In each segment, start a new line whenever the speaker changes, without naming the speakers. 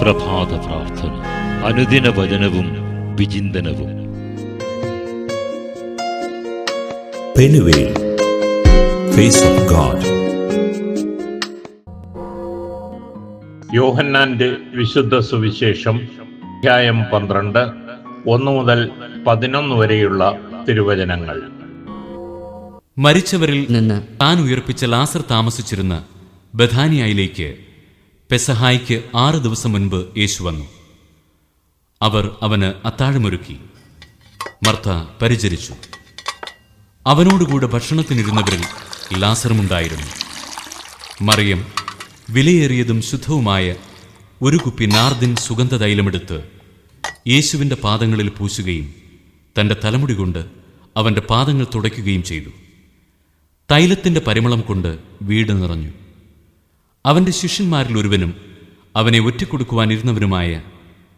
പ്രഭാത പ്രാർത്ഥന അനുദിന വചനവും വിചിന്തനവും
യോഹന്നാന്റെ വിശുദ്ധ സുവിശേഷം അധ്യായം പന്ത്രണ്ട് ഒന്ന് മുതൽ പതിനൊന്ന് വരെയുള്ള തിരുവചനങ്ങൾ.
മരിച്ചവരിൽ
നിന്ന്
താൻ ഉയർപ്പിച്ച ലാസർ താമസിച്ചിരുന്ന ബഥാനിയയിലേക്ക് പെസഹായിക്ക് ആറ് ദിവസം മുൻപ് യേശു വന്നു. അവർ അവന് അത്താഴമൊരുക്കി. മർത്ത പരിചരിച്ചു. അവനോടുകൂടെ ഭക്ഷണത്തിനിരുന്നവരിൽ ലാസറുമുണ്ടായിരുന്നു. മറിയം വിലയേറിയതും ശുദ്ധവുമായ ഒരു കുപ്പി നാർദിൻ സുഗന്ധ തൈലമെടുത്ത് യേശുവിന്റെ പാദങ്ങളിൽ പൂശുകയും തന്റെ തലമുടി കൊണ്ട് അവന്റെ പാദങ്ങൾ തുടയ്ക്കുകയും ചെയ്തു. തൈലത്തിന്റെ പരിമളം കൊണ്ട് വീട് നിറഞ്ഞു. അവന്റെ ശിഷ്യന്മാരിൽ ഒരുവനും അവനെ ഒറ്റക്കൊടുക്കുവാനിരുന്നവനുമായ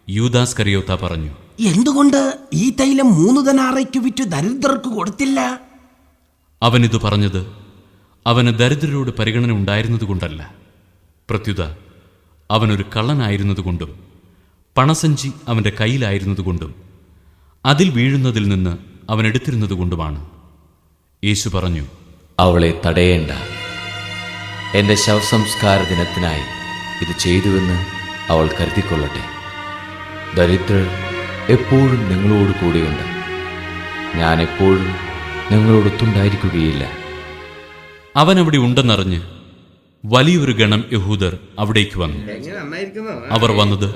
യൂദാസ് കറിയോത്ത പറഞ്ഞു
എന്തുകൊണ്ട് ഈ തൈലം മൂന്ന് ധനാറയ്ക്ക് വിറ്റ് ദരിദ്രർക്ക് കൊടുത്തില്ല?
അവനിത് പറഞ്ഞത് അവന് ദരിദ്രരോട് പരിഗണന ഉണ്ടായിരുന്നതുകൊണ്ടല്ല. പ്രത്യുത അവനൊരു കള്ളനായിരുന്നതുകൊണ്ടും പണസഞ്ചി അവന്റെ കയ്യിലായിരുന്നതുകൊണ്ടും അതിൽ വീഴുന്നതിൽ നിന്ന് അവൻ എടുത്തിരുന്നതുകൊണ്ടുമാണ്. യേശു പറഞ്ഞു
അവളെ തടയേണ്ട. എന്റെ ശവസംസ്കാര ദിനത്തിനായി ഇത് ചെയ്തുവെന്ന് അവൾ കരുതിക്കൊള്ളട്ടെ. ദരിദ്രർ എപ്പോഴും നിങ്ങളോട് കൂടെയുണ്ട്. ഞാൻ എപ്പോഴും നിങ്ങളോടൊത്തുണ്ടായിരിക്കുകയില്ല.
അവൻ അവിടെ ഉണ്ടെന്നറിഞ്ഞ് വലിയൊരു ഗണം യഹൂദർ അവിടേക്ക് വന്നു. അവർ വന്നത്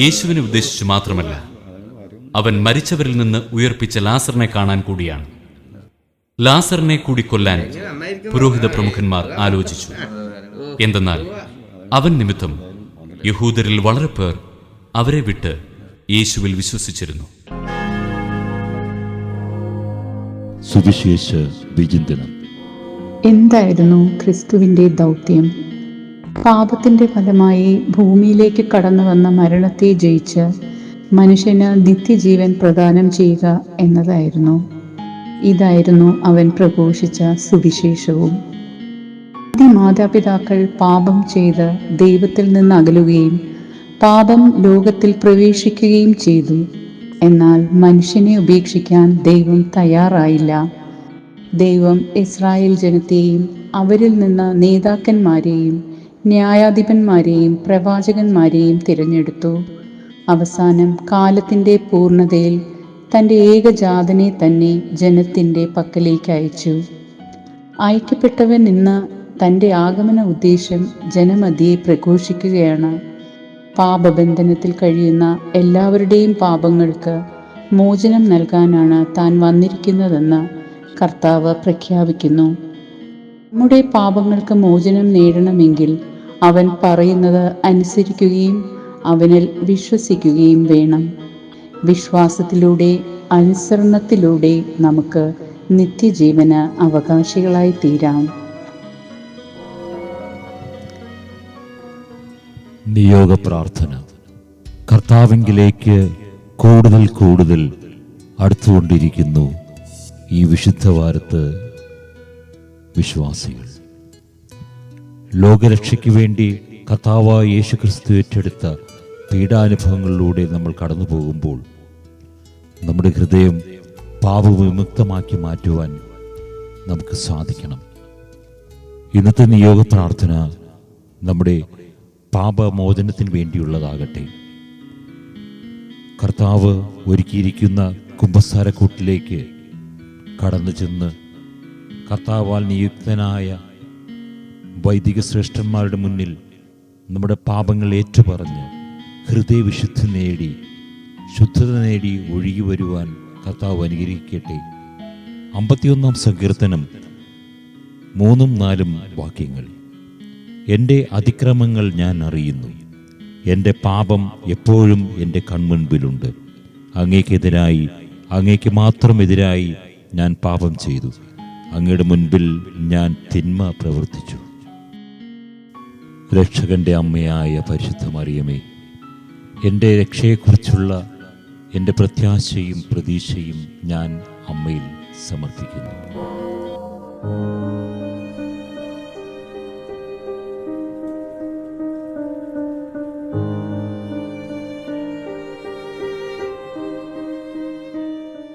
യേശുവിനെ ഉദ്ദേശിച്ചു മാത്രമല്ല അവൻ മരിച്ചവരിൽ നിന്ന് ഉയർപ്പിച്ച ലാസറിനെ കാണാൻ കൂടിയാണ്. ലാസറിനെ കൂടി കൊല്ലാൻ പുരോഹിത പ്രമുഖന്മാർ ആലോചിച്ചു. എന്തെന്നാൽ അവൻ നിമിത്തം യഹൂദരിൽ വളരെ പേർ അവരെ വിട്ട് യേശുവിൽ വിശ്വസിച്ചിരുന്നു.
സുവിശേഷ വിചിന്തനം.
എന്തായിരുന്നു ക്രിസ്തുവിന്റെ ദൗത്യം? പാപത്തിന്റെ ഫലമായി ഭൂമിയിലേക്ക് കടന്നു വന്ന മരണത്തെ ജയിച്ച് മനുഷ്യന് നിത്യജീവൻ പ്രദാനം ചെയ്യുക എന്നതായിരുന്നു. ഇതായിരുന്നു അവൻ പ്രഘോഷിച്ച സുവിശേഷവും. ആദ്യ മാതാപിതാക്കൾ പാപം ചെയ്ത് ദൈവത്തിൽ നിന്ന് അകലുകയും പാപം ലോകത്തിൽ പ്രവേശിക്കുകയും ചെയ്തു. എന്നാൽ മനുഷ്യനെ ഉപേക്ഷിക്കാൻ ദൈവം തയ്യാറായില്ല. ദൈവം ഇസ്രായേൽ ജനത്തെയും അവരിൽ നിന്ന് നേതാക്കന്മാരെയും ന്യായാധിപന്മാരെയും പ്രവാചകന്മാരെയും തിരഞ്ഞെടുത്തു. അവസാനം കാലത്തിന്റെ പൂർണതയിൽ തന്റെ ഏകജാതനെ തന്നെ ജനത്തിന്റെ പക്കലേക്ക് അയച്ചു അയക്കപ്പെട്ടവൻ ഇന്ന് തന്റെ ആഗമന ഉദ്ദേശം ജനമതിയെ പ്രഘോഷിക്കുകയാണ്. പാപബന്ധനത്തിൽ കഴിയുന്ന എല്ലാവരുടെയും പാപങ്ങൾക്ക് മോചനം നൽകാനാണ് താൻ വന്നിരിക്കുന്നതെന്ന് കർത്താവ് പ്രഖ്യാപിക്കുന്നു. നമ്മുടെ പാപങ്ങൾക്ക് മോചനം നേടണമെങ്കിൽ അവൻ പറയുന്നത് അനുസരിക്കുകയും അവനിൽ വിശ്വസിക്കുകയും വേണം. വിശ്വാസത്തിലൂടെ അനുസരണത്തിലൂടെ നമുക്ക് നിത്യജീവന് അവകാശികളായി തീരാം.
നിയോഗ പ്രാർത്ഥന. കർത്താവിങ്കിലേക്ക് കൂടുതൽ കൂടുതൽ അടുത്തുകൊണ്ടിരിക്കുന്നു ഈ വിശുദ്ധ വാരത്ത് വിശ്വാസികൾ. ലോകരക്ഷയ്ക്ക് വേണ്ടി കർത്താവായ യേശു ക്രിസ്തു ഏറ്റെടുത്ത പീഡാനുഭവങ്ങളിലൂടെ നമ്മൾ കടന്നു പോകുമ്പോൾ നമ്മുടെ ഹൃദയം പാപവിമുക്തമാക്കി മാറ്റുവാൻ നമുക്ക് സാധിക്കണം. ഇന്നത്തെ നിയോഗ പ്രാർത്ഥന നമ്മുടെ പാപമോചനത്തിന് വേണ്ടിയുള്ളതാകട്ടെ. കർത്താവ് ഒരുക്കിയിരിക്കുന്ന കുംഭസാരക്കൂട്ടിലേക്ക് കടന്നു ചെന്ന് കർത്താവാൽ നിയുക്തനായ വൈദിക ശ്രേഷ്ഠന്മാരുടെ മുന്നിൽ നമ്മുടെ പാപങ്ങൾ ഏറ്റുപറഞ്ഞ് ഹൃദയവിശുദ്ധി നേടി ശുദ്ധത നേടി ഒഴുകി വരുവാൻ കർത്താവ് അനുഗ്രഹിക്കട്ടെ. അമ്പത്തിയൊന്നാം സങ്കീർത്തനം മൂന്നും നാലും വാക്യങ്ങൾ. എന്റെ അതിക്രമങ്ങൾ ഞാൻ അറിയുന്നു. എന്റെ പാപം എപ്പോഴും എന്റെ കൺമുൻപിലുണ്ട്. അങ്ങേക്കെതിരായി അങ്ങേക്ക് മാത്രം എതിരായി ഞാൻ പാപം ചെയ്തു. അങ്ങയുടെ മുൻപിൽ ഞാൻ തിന്മ പ്രവർത്തിച്ചു. രക്ഷകന്റെ അമ്മയായ പരിശുദ്ധ മറിയമേ എന്റെ രക്ഷയെക്കുറിച്ചുള്ള എന്റെ പ്രത്യാശയും പ്രതീക്ഷയും ഞാൻ അമ്മയിൽ സമർപ്പിക്കുന്നു.